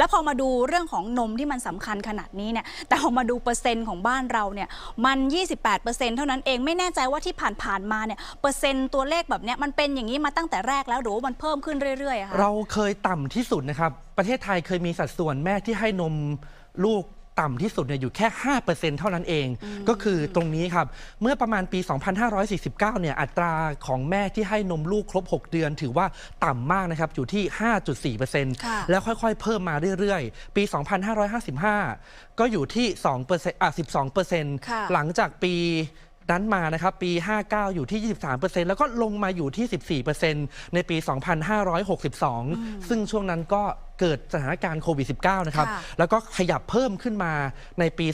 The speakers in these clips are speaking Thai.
แล้วพอมาดูเรื่องของนมที่มันสำคัญขนาดนี้เนี่ยแต่พอมาดูเปอร์เซ็นต์ของบ้านเราเนี่ยมัน 28%เท่านั้นเองไม่แน่ใจว่าที่ผ่านๆมาเนี่ยเปอร์เซ็นต์ตัวเลขแบบเนี้ยมันเป็นอย่างนี้มาตั้งแต่แรกแล้วหรือว่ามันเพิ่มขึ้นเรื่อยๆคะเราเคยต่ำที่สุดนะครับ ประเทศไทยเคยมีสัดส่วนแม่ที่ให้นมลูก ต่ำที่สุดเนี่ยอยู่แค่ 5%เท่านั้นเอง ก็คือตรงนี้ครับ เมื่อประมาณปี 2549 เนี่ยอัตราของแม่ที่ให้นมลูกครบ 6 เดือน ถือว่าต่ำมากนะครับ อยู่ที่ค่ะ5.4%แล้วค่อยๆ เพิ่มมาเรื่อยๆ ปี 2555 ก็อยู่ที่2%อะ12%ค่ะหลังจากปี นั้นมานะครับปี 59 อยู่ที่ 23%แล้วก็ลงมาอยู่ที่ 14%ในปี 2562 ซึ่งช่วงนั้นก็เกิดสถานการณ์โควิด -19 นะครับค่ะแล้วก็ขยับเพิ่มขึ้นมาในปี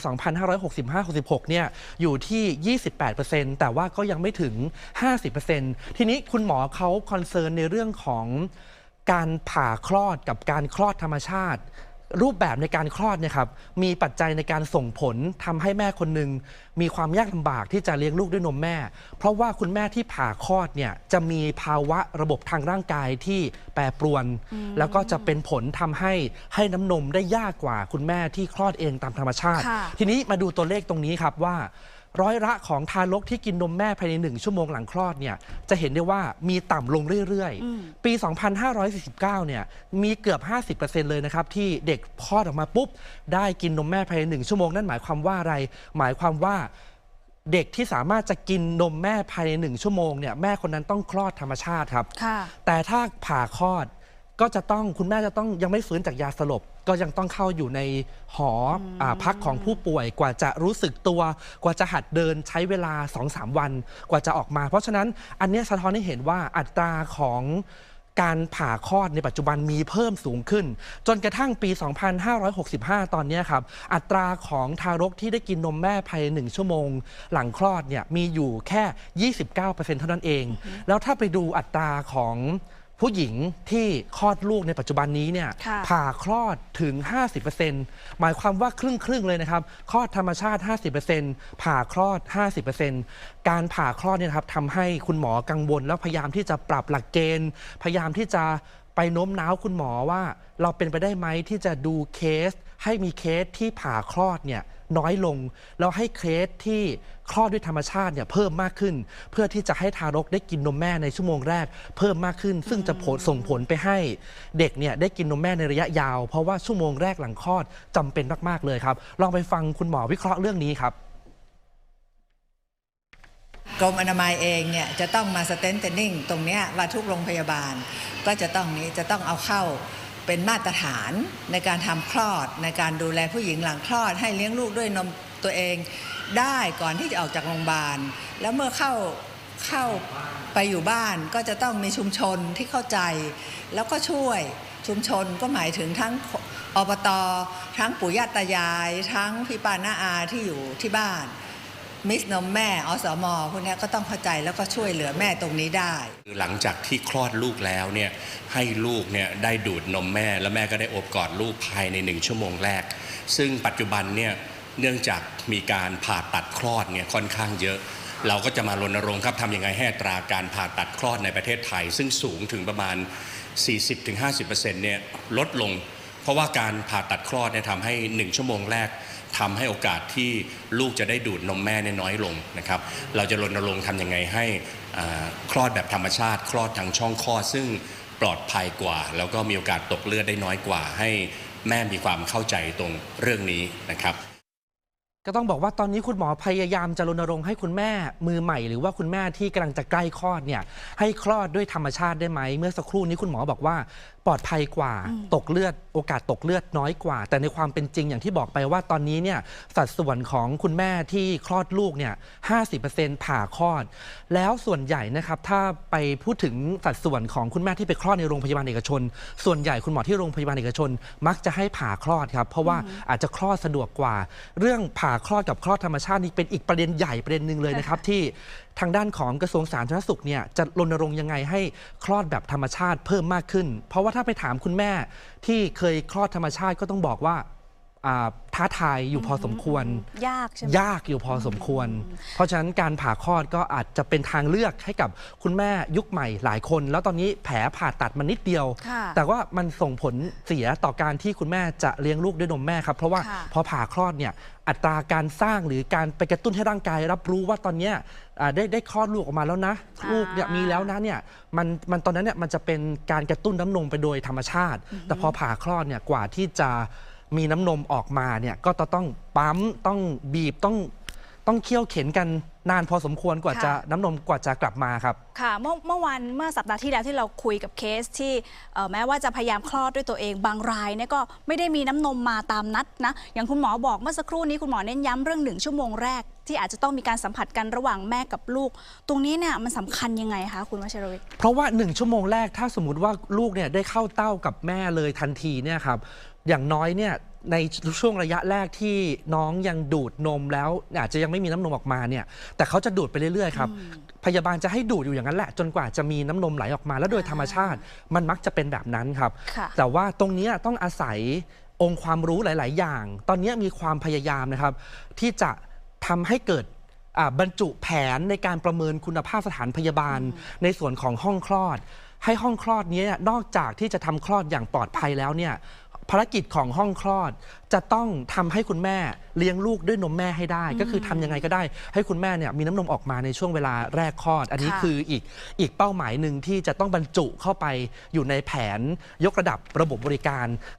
2565-66 เนี่ย อยู่ที่ 28%แต่ว่าก็ยังไม่ถึง 50%ทีนี้คุณหมอเขาคอนเซิร์นในเรื่องของการผ่าคลอดกับการคลอดธรรมชาติ รูปแบบในการคลอดเนี่ยครับมีปัจจัยในการส่งผลทำให้แม่คนหนึ่งมีความยากลำบากที่จะเลี้ยงลูกด้วยนมแม่ เพราะว่าคุณแม่ที่ผ่าคลอดเนี่ยจะมีภาวะระบบทางร่างกายที่แปรปรวน แล้วก็จะเป็นผลทำให้ให้น้ำนมได้ยากกว่าคุณแม่ที่คลอดเองตามธรรมชาติค่ะทีนี้มาดูตัวเลขตรงนี้ครับว่า ร้อยละของทารกที่กินนมแม่ภายในหนึ่งชั่วโมงหลังคลอดเนี่ยจะเห็นได้ว่ามีต่ำลงเรื่อยอืมๆปี 2549 เนี่ยมีเกือบ 50%เลยนะครับที่เด็กคลอดออกมาปุ๊บ ได้กินนมแม่ภายในหนึ่งชั่วโมงนั่นหมายความว่าอะไร หมายความว่าเด็กที่สามารถจะกินนมแม่ภายในหนึ่งชั่วโมงเนี่ยแม่คนนั้นต้องคลอดธรรมชาติครับค่ะแต่ถ้าผ่าคลอดก็จะต้องคุณแม่จะต้องยังไม่ฟื้นจากยาสลบ ก็ยังต้องเข้าอยู่ในหออาพักของผู้ป่วยกว่าจะรู้สึกตัว กว่าจะหัดเดินใช้เวลา 2-3 วันกว่าจะออกมา เพราะฉะนั้นอันเนี้ยสะท้อนให้เห็นว่าอัตราของการผ่าคลอดในปัจจุบันมีเพิ่มสูงขึ้น จนกระทั่งปี 2565 ตอนเนี้ยครับ อัตราของทารกที่ได้กินนมแม่ภายในหนึ่งชั่วโมง หลังคลอดเนี่ยมีอยู่แค่ 29%เท่านั้นเอง แล้วถ้าไปดูอัตราของ ผู้หญิงที่คลอดลูกในปัจจุบันนี้เนี่ยค่ะ ผ่าคลอดถึง 50%หมายความว่าครึ่งครึ่งๆเลยนะครับ คลอดธรรมชาติ 50%ผ่าคลอด 50%การผ่าคลอดเนี่ยนะครับทำให้คุณหมอกังวล แล้วพยายามที่จะปรับหลักเกณฑ์ พยายามที่จะ ไปโน้มน้าวคุณหมอว่า เราเป็นไปได้ไหมที่จะดูเคส ให้มีเคสที่ผ่าคลอดเนี่ยน้อยลง แล้วให้เคสที่คลอดด้วยธรรมชาติเนี่ยเพิ่มมากขึ้น เพื่อที่จะให้ทารกได้กินนมแม่ในชั่วโมงแรก เพิ่มมากขึ้น ซึ่งจะผลส่งผลไปให้เด็กเนี่ยได้กินนมแม่ในระยะยาว เพราะว่าชั่วโมงแรกหลังคลอดจำเป็นมากๆเลยครับลองไปฟังคุณหมอวิเคราะห์เรื่องนี้ครับ กรมอนามัยเองเนี่ยจะต้องมาสเตนเทนนิ่งตรงนี้ว่าทุกโรงพยาบาล ก็จะต้องนี้จะต้องเอาเข้าเป็นมาตรฐานในการทำคลอด ในการดูแลผู้หญิงหลังคลอด ให้เลี้ยงลูกด้วยนมตัวเองได้ก่อนที่จะออกจากโรงพยาบาล แล้วเมื่อเข้าเข้าไปอยู่บ้านก็จะต้องมีชุมชนที่เข้าใจ แล้วก็ช่วยชุมชนก็หมายถึงทั้งอบตทั้งปู่ย่าตายาย ทั้งพี่ป้าน้าอาที่อยู่ที่บ้าน มิสนมแม่อสมพวกนี้ก็ต้องเข้าใจแล้วก็ช่วยเหลือแม่ตรงนี้ได้หลังจากที่คลอดลูกแล้วเนี่ยให้ลูกเนี่ยได้ดูดนมแม่ แล้วแม่ก็ได้อบกอดลูกภายในหนึ่งชั่วโมงแรก ซึ่งปัจจุบันเนี่ยเนื่องจากมีการผ่าตัดคลอดเนี่ยค่อนข้างเยอะ เราก็จะมารณรงค์ครับทำยังไงให้ตราการผ่าตัดคลอดในประเทศไทย ซึ่งสูงถึงประมาณ 40-50%เนี่ยลดลง เพราะว่าการผ่าตัดคลอดเนี่ยทำให้ 1 ชั่วโมงแรก ทำให้โอกาสที่ลูกจะได้ดูดนมแม่เนี่ยน้อยลงนะครับ เราจะรณรงค์ทำยังไงให้คลอดแบบธรรมชาติ คลอดทางช่องคลอดซึ่งปลอดภัยกว่า แล้วก็มีโอกาสตกเลือดได้น้อยกว่า ให้แม่มีความเข้าใจตรงเรื่องนี้นะครับก็ต้องบอกว่าตอนนี้คุณหมอพยายามจะรณรงค์ให้คุณแม่มือใหม่ หรือว่าคุณแม่ที่กำลังจะใกล้คลอดเนี่ยให้คลอดด้วยธรรมชาติได้ไหม เมื่อสักครู่นี้คุณหมอบอกว่า ปลอดภัยกว่าตกเลือดโอกาสตกเลือดน้อยกว่า แต่ในความเป็นจริงอย่างที่บอกไปว่าตอนนี้เนี่ยสัดส่วนของคุณแม่ที่คลอดลูกเนี่ย50%ผ่าคลอด แล้วส่วนใหญ่นะครับถ้าไปพูดถึงสัดส่วนของคุณแม่ที่ไปคลอดในโรงพยาบาลเอกชน ส่วนใหญ่คุณหมอที่โรงพยาบาลเอกชน มักจะให้ผ่าคลอดครับเพราะว่าอาจจะคลอดสะดวกกว่า เรื่องผ่าคลอดกับคลอดธรรมชาตินี่เป็นอีกประเด็นใหญ่ประเด็นหนึ่งเลยนะครับที่ ทางด้านของกระทรวงสาธารณสุขเนี่ยจะรณรงค์ยังไงให้คลอดแบบธรรมชาติเพิ่มมากขึ้น เพราะว่าถ้าไปถามคุณแม่ที่เคยคลอดธรรมชาติก็ต้องบอกว่า ท้าทายอยู่พอสมควร ยากใช่ไหมยากอยู่พอสมควร เพราะฉะนั้นการผ่าคลอดก็อาจจะเป็นทางเลือกให้กับคุณแม่ยุคใหม่หลายคน แล้วตอนนี้แผลผ่าตัดมันนิดเดียว ค่ะแต่ว่ามันส่งผลเสียต่อการที่คุณแม่จะเลี้ยงลูกด้วยนมแม่ครับ เพราะว่าค่ะ พอผ่าคลอดเนี่ยอัตราการสร้างหรือการไปกระตุ้นให้ร่างกายรับรู้ว่าตอนเนี้ยอ่าได้ได้คลอดลูกออกมาแล้วนะลูกเนี่ยมีแล้วนะเนี่ยมันมันตอนนั้นเนี่ยมันจะเป็นการกระตุ้นน้ำนมไปโดยธรรมชาติ แต่พอผ่าคลอดเนี่ยกว่าที่จะ มีน้ำนมออกมาเนี่ยก็ต้องปั๊มต้องบีบต้องต้องเคี่ยวเข็นกันนานพอสมควรกว่าค่ะจะน้ำนมกว่าจะกลับมาครับ ค่ะเมื่อเมื่อวันเมื่อสัปดาห์ที่แล้วที่เราคุยกับเคสที่เอ่อแม้ว่าจะพยายามคลอดด้วยตัวเองบางรายเนี่ยก็ไม่ได้มีน้ำนมมาตามนัดนะอย่างคุณหมอบอกเมื่อสักครู่นี้คุณหมอเน้นย้ำเรื่องหนึ่งชั่วโมงแรก ที่อาจจะต้องมีการสัมผัสกันระหว่างแม่กับลูก ตรงนี้เนี่ยมันสำคัญยังไงคะคุณวชรวิทย์เพราะว่า 1 ชั่วโมงแรกถ้าสมมติว่าลูกเนี่ยได้เข้าเต้ากับแม่เลยทันทีเนี่ยครับอย่างน้อยเนี่ยในช่วงระยะแรกที่น้องยังดูดนมแล้วอาจจะยังไม่มีน้ำนมออกมาเนี่ย แต่เขาจะดูดไปเรื่อยๆครับพยาบาลจะให้ดูดอยู่อย่างนั้นแหละ จนกว่าจะมีน้ำนมไหลออกมา แล้วโดยธรรมชาติมันมักจะเป็นแบบนั้นครับค่ะแต่ว่าตรงเนี้ยต้องอาศัยองค์ความรู้หลาย ๆ อย่าง ตอนเนี้ยมีความพยายามนะครับ ที่จะ ทำให้เกิดอ่าบรรจุแผนในการประเมินคุณภาพสถานพยาบาล ในส่วนของห้องคลอด ให้ห้องคลอดเนี้ยนอกจากที่จะทำคลอดอย่างปลอดภัยแล้วเนี่ยภารกิจของห้องคลอดจะต้องทำให้คุณแม่เลี้ยงลูกด้วยนมแม่ให้ได้ ก็คือทำยังไงก็ได้ ให้คุณแม่เนี่ยมีน้ำนมออกมาในช่วงเวลาแรกคลอด อันนี้ค่ะคืออีกอีกเป้าหมายหนึ่งที่จะต้องบรรจุเข้าไปอยู่ในแผนยกระดับระบบบริการ